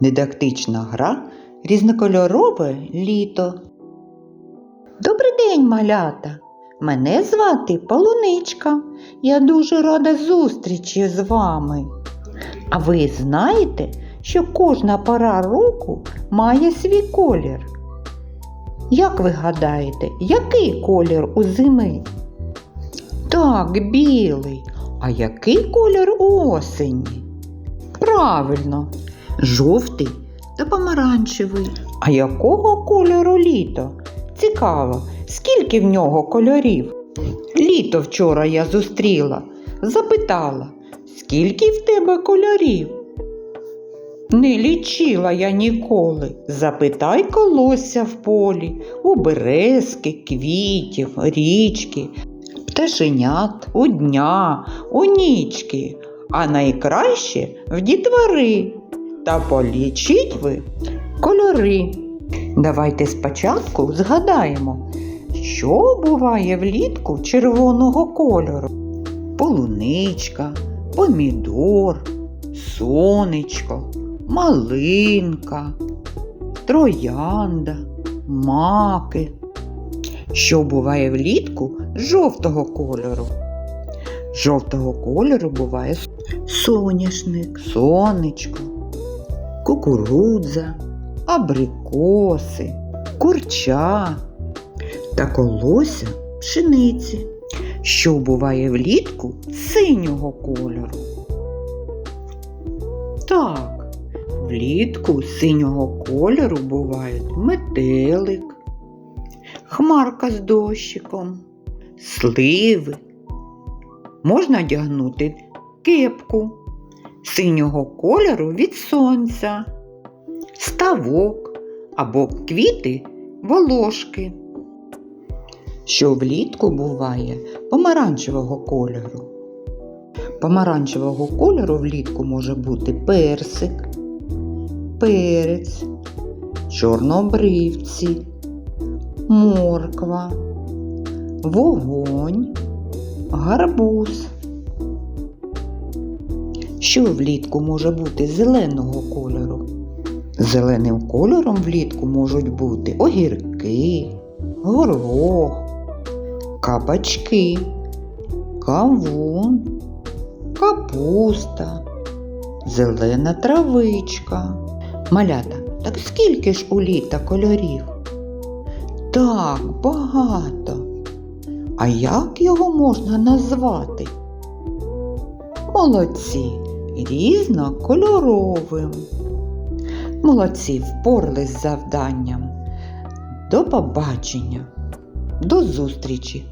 Дидактична гра різнокольорове літо. Добрий день, малята! Мене звати Полуничка. Я дуже рада зустрічі з вами. А ви знаєте, що кожна пора року має свій колір? Як ви гадаєте, який колір у зими? Так, білий. А який колір у осені? Правильно, жовтий та помаранчевий. А якого кольору літо? Цікаво, скільки в нього кольорів? Літо вчора я зустріла, запитала, скільки в тебе кольорів? Не лічила я ніколи. Запитай колосся в полі, у березки, квітів, річки, пташенят, у дня, у нічки, а найкраще в дітвори. Та полічіть ви кольори. Давайте спочатку згадаємо, що буває влітку червоного кольору. Полуничка, помідор, сонечко, малинка, троянда, маки. Що буває влітку жовтого кольору? Жовтого кольору буває соняшник, сонечко, кукурудза, абрикоси, курча та колося пшениці. Що буває влітку синього кольору? Так, влітку синього кольору бувають метелик, хмарка з дощиком, сливи. Можна одягнути кепку синього кольору від сонця, ставок або квіти волошки. Що влітку буває помаранчевого кольору. Помаранчевого кольору влітку може бути персик, перець, чорнобривці, морква, вогонь, гарбуз. Що влітку може бути зеленого кольору? Зеленим кольором влітку можуть бути огірки, горох, кабачки, кавун, капуста, зелена травичка. Малята, так скільки ж у літа кольорів? Так, багато. А як його можна назвати? Молодці, різнокольоровим. Молодці впорались з завданням. До побачення, до зустрічі!